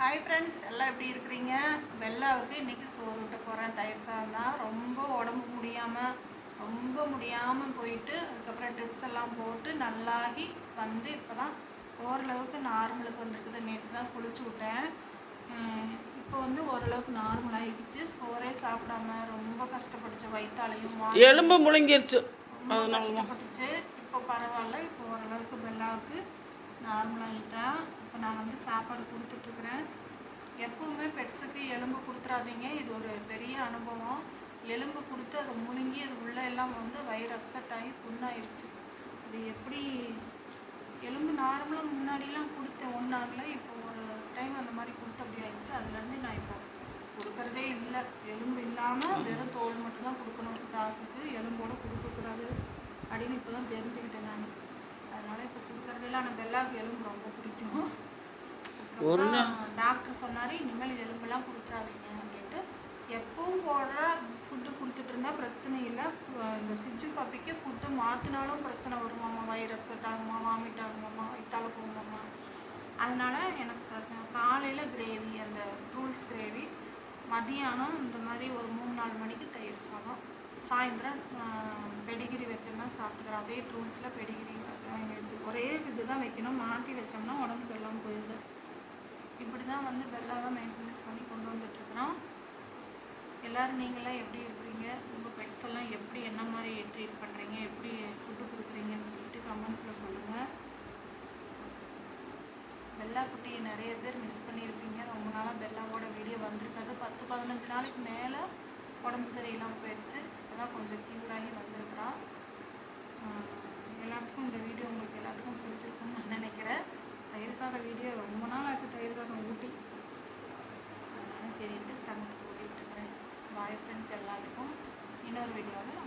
Hi friends எல்லாம் எப்படி இருக்கிறீங்க? பெல்லாவுக்கு இன்றைக்கி சோறு விட்ட போகிறேன் தயிர் சாதம் தான். ரொம்ப உடம்பு முடியாமல் ரொம்ப முடியாமல் போயிட்டு அதுக்கப்புறம் ட்ரிப்ஸ் எல்லாம் போட்டு நல்லாகி வந்து இப்போ தான் ஓரளவுக்கு நார்மலுக்கு வந்திருக்குது. நேற்று தான் குளிச்சு விட்டேன். இப்போ வந்து ஓரளவுக்கு நார்மல் ஆகிடுச்சு சோறே சாப்பிடாம ரொம்ப கஷ்டப்பட்டுச்சு. வயிற்றாலையும் எலும்பு முழுங்கிருச்சு. ரொம்ப கஷ்டப்பட்டுச்சு. இப்போ பரவாயில்ல. இப்போ ஓரளவுக்கு பெல்லாவுக்கு நார்மல் இப்போ நான் வந்து சாப்பாடு கொடுத்துட்ருக்குறேன். எப்பவுமே பெட்ஸுக்கு எலும்பு கொடுத்துறாதீங்க. இது ஒரு பெரிய அனுபவம். எலும்பு கொடுத்து அதை முழுங்கி அது உள்ளே எல்லாம் வந்து வயிறு அப்செட் ஆகி புண்ணாயிருச்சு. அது எப்படி எலும்பு நார்மலாக முன்னாடிலாம் கொடுத்தேன் ஒன்றாங்கள இப்போ ஒரு டைம் அந்த மாதிரி கொடுத்து அப்படி ஆயிடுச்சு. அதுலேருந்து நான் இப்போ கொடுக்குறதே இல்லை. எலும்பு இல்லாமல் வெறும் தோல் மட்டும்தான் கொடுக்கணும். தாக்குக்கு எலும்போடு கொடுக்கக்கூடாது அப்படின்னு இப்போ தான் தெரிஞ்சுக்கிட்டேன் நான். அதனால் இப்போ ஆனால் பெல்லாவுக்கு எலும்பு ரொம்ப பிடிக்கும். அதுக்கப்புறம் டாக்டர் சொன்னார் இனிமேல் எலும்பெல்லாம் கொடுத்துறாதீங்க அப்படின்ட்டு. எப்பவும் போடுற ஃபுட்டு கொடுத்துட்டு இருந்தா பிரச்சனை இல்லை. இந்த சிஜு பாப்பிக்கு ஃபுட்டு மாற்றினாலும் பிரச்சனை வருமாம்மா வயிறு அப்செட் ஆகுமா வாமிட் ஆகுமாம்மா வயிற்றால போகுமாம்மா. அதனால எனக்கு காலையில் கிரேவி அந்த ரூல்ஸ் கிரேவி மதியானம் இந்த மாதிரி ஒரு மூணு நாலு மணிக்கு சாயந்தரம் பெடிகிரி வச்சோம்னா சாப்பிட்டுக்கிறோம். அதே ட்ரூல்ஸில் பெடிகிரி வச்சு ஒரே இது தான் வைக்கணும். மாற்றி வச்சோம்னா உடம்பு சரியில்லாமல் போயிடுது. இப்படி தான் வந்து பெல்லாவை மெயின்டெனன்ஸ் பண்ணி கொண்டு வந்துட்டுருக்குறோம். எல்லோரும் நீங்களாம் எப்படி இருக்கிறீங்க? உங்கள் பெட்ஸ் எல்லாம் எப்படி என்ன மாதிரி ட்ரீட் பண்ணுறீங்க எப்படி ஃபுட்டு கொடுக்குறீங்கன்னு சொல்லிட்டு கமெண்ட்ஸில் சொல்லுங்கள் பெல்லா குட்டியை நிறைய பேர் மிஸ் பண்ணியிருப்பீங்க. ரொம்ப நாளாக பெல்லாவோட வீடியோ வந்திருக்காது. பத்து பதினஞ்சு நாளைக்கு மேலே உடம்பு சரியில்லாமல் போயிடுச்சு இப்போதான் கொஞ்சம் க்யூர் ஆகி வந்திருக்கிறா. எல்லாத்துக்கும் இந்த வீடியோ உங்களுக்கு எல்லாத்துக்கும் பிடிச்சிருக்கும்னு நான் நினைக்கிறேன். தயிர் சாத வீடியோ ரொம்ப நாள் ஆச்சு தயிர் சாதம் ஊட்டி. அதனால சரின்ட்டு தங்கிட்டு கூட்டிகிட்டு இருக்கிறேன். பாய் ஃப்ரெண்ட்ஸ் எல்லாத்துக்கும். இன்னொரு வீடியோவில்